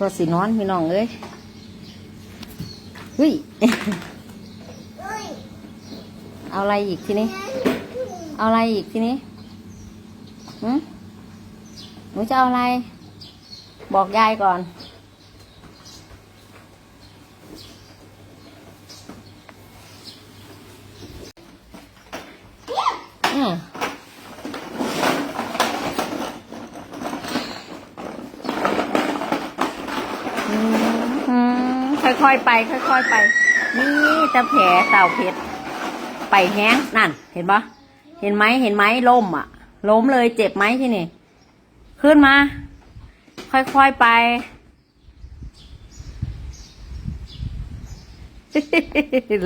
สวสีนอนพี่น้องเอ้ยเฮ้ย เอาอะไรอีกทีนี้ เอาอะไรอีกทีนี้หืมหนูจะเอาอะไร บอกยายก่อน ค่อยๆไป ค่อย ๆไป นี่ตะแผลเต่าเพชรไปแห้งนั่น เห็นปะเห็นไหมเห็นไหมล้มอะ ล้มเลยเจ็บไหมที่นี่ ขึ้นมา ค่อยๆไป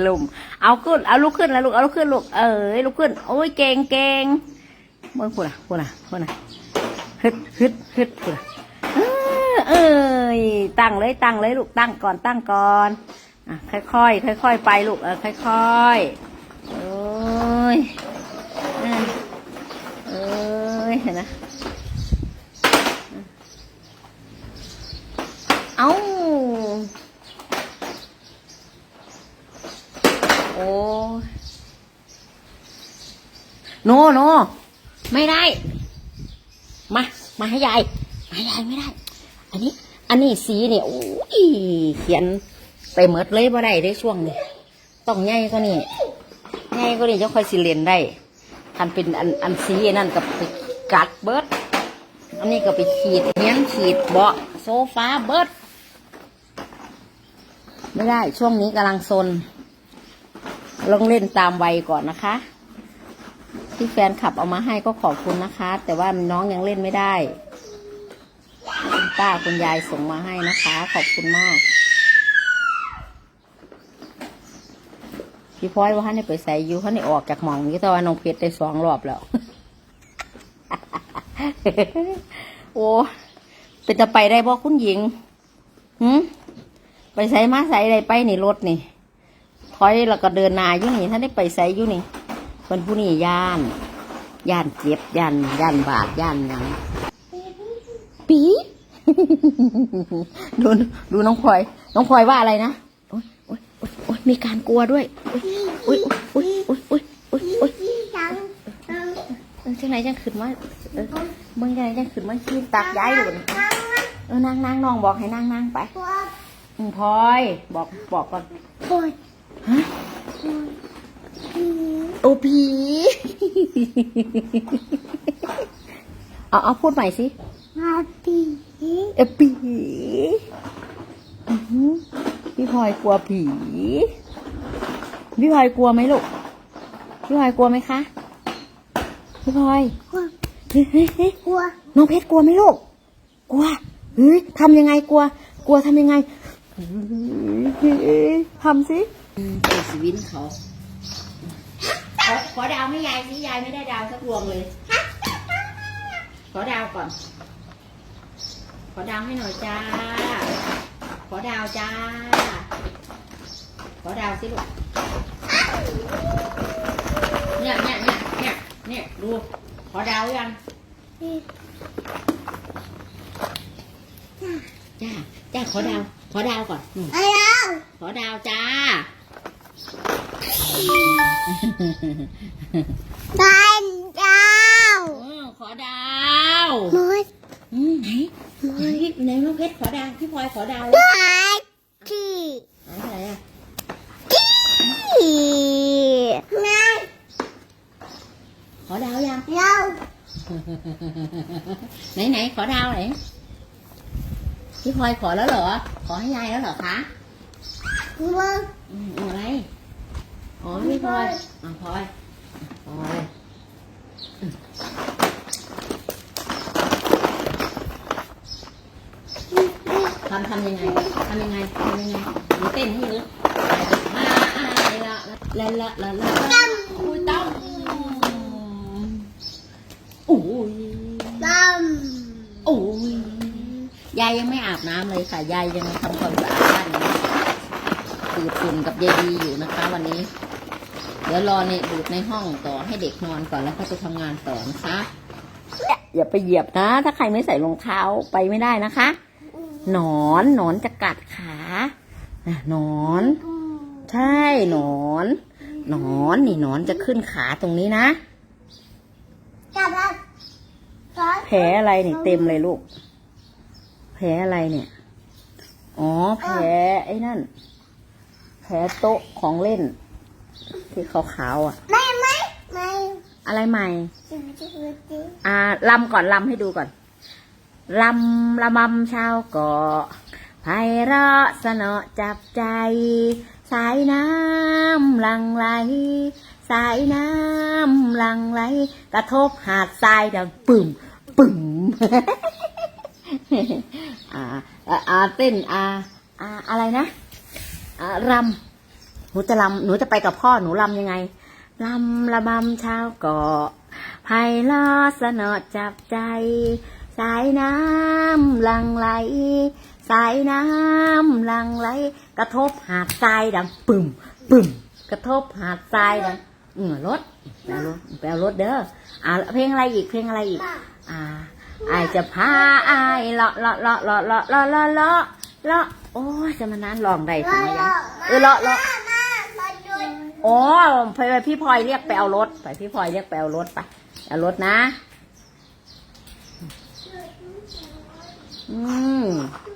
ลุมเอาขึ้น เอาลุกขึ้นแล้วลูก เอาลุกขึ้นลูก เอ้ยลุกขึ้น โอ้ยเก่งเก่งเมื่อพูดอะพูดอะพูดอะฮึดฮึดฮึดพูดอะเออเอ้ ยตั้งเลยตั้งเลยลูกตั้งก่อนตั้งก่อนอะค่อยๆค่อยๆไปลูกเออค่อยๆโอ้ยอะเอ้ยเห็นนะเอ้าโอ้โนโนไม่ได้ มา มาให้ยายมาให้ยายไม่ได้ อันนี้ อันนี้สีเนี่ยโอ้ยเขียนไปเมดเลยบ่ได้ได้ช่วงนี้ต้องใหญ่ก็นี่ใหญ่ก็นี่จะค่อยสิเรียนได้คันเป็นอันอันสีนั่นกับไปกัดเบิดอันนี้ก็ไปขีดเฮียนขีดเบาะโซฟาเบิดไม่ได้ช่วงนี้กำลังซนลองเล่นตามวัยก่อนนะคะ ที่แฟนขับเอามาให้ก็ขอบคุณนะคะ แต่ว่าน้องยังเล่นไม่ได้ คุณป้าคุณยายส่งมาให้นะคะ ขอบคุณมาก พี่พลอยว่าท่านได้ไปใส่ยูท่านได้ออกจากหม่องนี้แต่ว่าน้องเพชรได้สองรอบแล้ว โอ้เป็นจะไปได้บ่คุณหญิงหืมไปใส่มาใส่อะไรไปนี่รถนี่ ถอยแล้วก็เดินหนาอยู่นี่ถ้านได้ไปใส่อยู่นี่คนผู้นี่ย่าน ย่านเจ็บย่านย่านบาดย่านยัง ดูดูน้องพลอย น้องพลอยว่าอะไรนะโอ๊ยโอ๊ยโอ๊ยโอ๊ยมีการกลัวด้วยโอ๊ยโอ๊ยโอ๊ยโอ๊ยโอ๊ยโอ๊ยโอ๊ยเออจังไหนจังขึ้นมาเออเมื่อไงจังขึ้นมาขี้ตักย้ายอยู่นี่เออนั่งนั่งน้องบอกให้นั่งนั่งไปอืมพลอยบอกบอกก่อนฮะโอผีเอาเอาพูดใหม่สิ เออผีอื้อหือพี่พลอยกลัวผี พี่พลอยกลัวไหมลูก พี่พลอยกลัวไหมคะ พี่พลอยเฮ้ยเฮ้ยเฮ้ยน้องเพชรกลัวไหมลูก กลัวเฮ้ยทำยังไงกลัว กลัวทำยังไงเฮ้ยทำสิเปิดสวินเขาขอขอดาวให้ยายสิยายไม่ได้ดาวสักดวงเลย ขอดาวก่อน ขอดาวให้หน่อยจ้า ขอดาวจ้า ขอดาวสิลูก เนี่ยเนี่ยเนี่ยเนี่ยเนี่ยดู ขอดาวยัง จ้า จ้า ขอดาว ขอดาวก่อนอืมขอดาวจ้าอืมขอดาวอืมไหน ไหนไหนน้องเพชรขอดาวพี่พลอยขอดาวแล้วไหนอะไรอะขอดาวยังไหนไหนขอดาวไหนพี่พลอยขอแล้วเหรอ ขอให้ยายแล้วเหรอคะอืมอะไรอ๋อพี่พลอยอะพลอยพลอย ทำทำยังไงทำยังไงทำยังไงหนูเต้นให้เยอะมาอะไรละละละละละละอุ้ยตั้มอุ้ยโอ้ยยายยังไม่อาบน้ำเลยค่ะ ยายยังทำความสะอาดบ้านอยู่ดูดฝุ่นกับยายดีอยู่นะคะ วันนี้ เดี๋ยวรอในดูดในห้องต่อให้เด็กนอนก่อนแล้วก็จะทำงานต่อนะคะอย่าไปเหยียบนะ ถ้าใครไม่ใส่รองเท้าไปไม่ได้นะคะ หนอนหนอนจะกัดขาน่ะหนอน ใช่หนอนหนอนนี่หนอนจะขึ้นขาตรงนี้นะจับแล้วแผลอะไรนี่เต็มเลยลูก แผลอะไรเนี่ย อ๋อ แผลไอ้นั่น แผลโต๊ะของเล่น ที่ขาวๆอะ ไม่ไม่ไม่อะไรใหม่จิบจิบจิบอ่าลำก่อนลำให้ดูก่อน ลำละมำชาวเกาะไพเราะสนอจับใจ สายน้ำหลังไหล สายน้ำหลังไหล กระทบหาดทรายดังปึ่มปึ่มอ่าอ่าเต้นอ่าอ่าอะไรนะอ่ารำหนูจะรำหนูจะไปกับพ่อหนูรำยังไงรำละบำชาวเกาะไพเราะสนอจับใจ สายน้ำหลังไหล สายน้ำหลังไหล กระทบหาดทรายดังปึ่มปึ่มกระทบหาดทรายดังเออรถแปลรถแปลรถเด้ออ่าเพลงอะไรอีกเพลงอะไรอีก อ่าไอายจะพาไอายเลาะเลาะเลาะเลาะเลาะเลาะเลาะเลาะเลาะโอ้จะมานานลองได้ทำไมยังเออเลาะเลาะมามามาดูอ๋อไปไปพี่พลอยเรียกไปเอารถไปพี่พลอยเรียกไปเอารถไปเอารถนะ 嗯。